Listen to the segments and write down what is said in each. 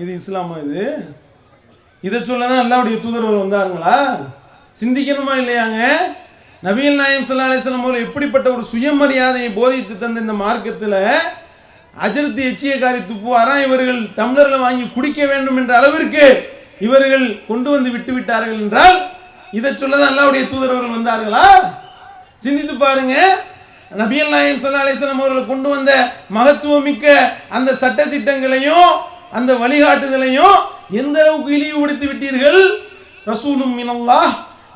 இது இஸ்லாமா இது? இதை சொல்ல தான் அல்லாவுடைய தூதர்கள் வந்தாங்களா சிந்திக்கணுமா இல்லையாங்க? நபிகள் நாயம் சல்லா அலிஸ்லாம் அவர்கள் எப்படிப்பட்ட ஒரு சுயமரியாதையை போதித்து தந்த இந்த மார்க்கத்தில் அஜரத்து எச்சியக்காரி துப்புவாரா? இவர்கள் டம்ளரில் வாங்கி குடிக்க வேண்டும் என்ற அளவிற்கு இவர்கள் கொண்டு வந்து விட்டு விட்டார்கள் என்றால் இதை சொல்ல தான் அல்லாவுடைய தூதரவர்கள் வந்தார்களா? சிந்தித்து பாருங்க. நபியல் நாயம் சல்லா அலிஸ்லாம் அவர்கள் கொண்டு வந்த மகத்துவமிக்க அந்த சட்ட திட்டங்களையும் அந்த வழிகாட்டுதலையும் எந்த அளவுக்கு இழிவுபடுத்தி விட்டீர்கள்? ரசூலும் மினல்லா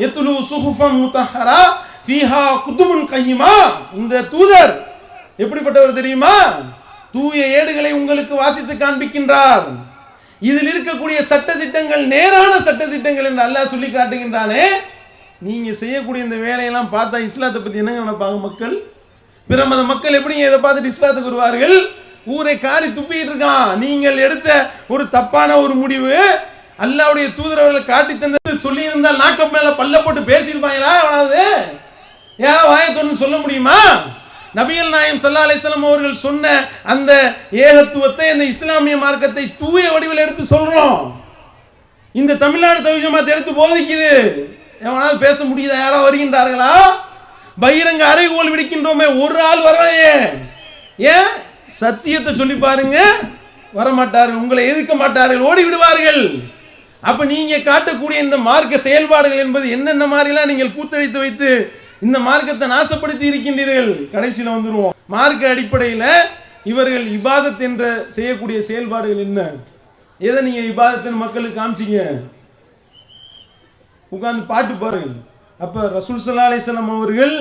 எத்துலு சுஹுஃபம் முத்தஹரா ஃபீஹா குத்துமுன் கையுமா இந்த தூதர் எப்படிப்பட்டவர் தெரியுமா? தூய ஏடுகளை உங்களுக்கு வாசித்து காண்பிக்கின்றார். இதில் இருக்கக்கூடிய சட்ட திட்டங்கள் நேரான சட்ட திட்டங்கள் என்று அல்லாஹ் சொல்லி காட்டுகின்றானே. நீங்க செய்யக்கூடிய இந்த வேலையெல்லாம் பார்த்தா இஸ்லாத்தை பத்தி என்னங்க நினைப்பாங்க மக்கள்? பிற மத மக்கள் எப்படி இதை பார்த்துட்டு இஸ்லாத்துக்கு வருவார்கள்? ஊரை காரி துப்பிட்டு இருக்கான். நீங்கள் எடுத்த ஒரு தப்பான ஒரு முடிவு அல்லாவுடைய தூதரவர்கள் காட்டி தந்தது சொல்லி இருந்தால் நாக்கம் மேல பல்ல போட்டு பேசியிருப்பாங்களா? அவனாவது ஏன் வாயத்தொன்னு சொல்ல முடியுமா? நபியல் நாயம் சல்லா அலிஸ்லாம் அவர்கள் சொன்ன அந்த ஏகத்துவத்தை அந்த இஸ்லாமிய மார்க்கத்தை தூய வடிவில் எடுத்து சொல்றோம். இந்த தமிழ்நாடு தவிஜமாத்தை எடுத்து போதிக்குது. எவனாவது பேச முடியுதா? யாரோ வருகின்றார்களா? பகிரங்க அறைகோல் விடுக்கின்றோமே ஒரு ஆள் வரலையே. ஏன்? சத்தியத்தை சொல்லி பாருங்க. வர மாட்டார்கள் உங்களை எதிர்க்க மாட்டார்கள் ஓடி விடுவார்கள் அப்ப நீங்க காட்டக்கூடிய இந்த மார்க்க செயல்பாடுகள் என்பது என்னென்ன மாதிரிலாம் நீங்கள் கூத்தழித்து வைத்து இந்த மார்க்கத்தை நாசப்படுத்தி இருக்கின்றீர்கள்? கடைசியில் வந்துருவோம். மார்க்க அடிப்படையில் இவர்கள் இபாதத் என்ற செய்யக்கூடிய செயல்பாடுகள் என்ன? எதை நீங்க இபாதத்தின் மக்களுக்கு காமிச்சீங்க? உட்கார்ந்து பாட்டு பாருங்கள் அப்ப ரசூல் சல்லா அலிஸ்லாம் அவர்கள்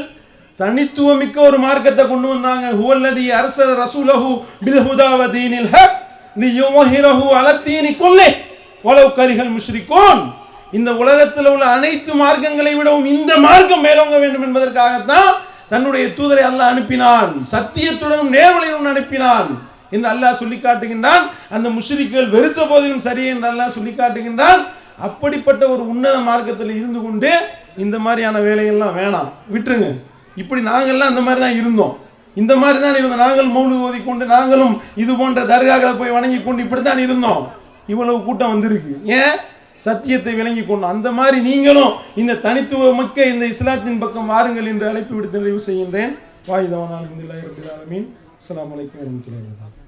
தனித்துவமிக்க ஒரு மார்க்கத்தை கொண்டு வந்தாங்க. ஹுவல்லதி அரசர் ரசூலஹு பில் ஹுதாவ தீனில் ஹக் லியுமஹிரஹு அலத்தீனி குல்லி வலவு கரிகள் முஷ்ரிகூன். இந்த உலகத்தில் உள்ள அனைத்து மார்க்கங்களை விடவும் இந்த மார்க்கம் மேலோங்க வேண்டும் என்பதற்காகத்தான் தன்னுடைய தூதரை அல்லாஹ் அனுப்பினான். சத்தியத்துடனும் நேர்வழியுடன் அனுப்பினான் என்று அல்லாஹ் சொல்லி காட்டுகின்றான். அந்த முஷ்ரிக்குகள் வெறுத்த போதிலும் சரி என்று அல்லாஹ் சொல்லி காட்டுகின்றான். அப்படிப்பட்ட ஒரு உன்னத மார்க்கத்தில் இருந்து கொண்டு இந்த மாதிரியான வேலையெல்லாம் வேணாம். விட்டுருங்க. இப்படி நாங்கள்லாம் அந்த மாதிரி தான் இருந்தோம். இந்த மாதிரி தான் இருந்தோம் நாங்கள் மௌனு ஓதிக்கொண்டு நாங்களும் இது போன்ற தர்காக்களை போய் வணங்கி கொண்டு இப்படி தான் இருந்தோம். இவ்வளவு கூட்டம் வந்திருக்கு. ஏன்? சத்தியத்தை விளங்கி கொண்டோம் அந்த மாதிரி நீங்களும் இந்த தனித்துவமிக்க இந்த இஸ்லாத்தின் பக்கம் வாருங்கள் என்று அழைப்பு விடுத்து நிறைவு செய்கின்றேன். வாயுதவனால் அஸ்ஸலாமு அலைக்கும் வரஹ்மத்துல்லாஹி வபரகாத்துஹு.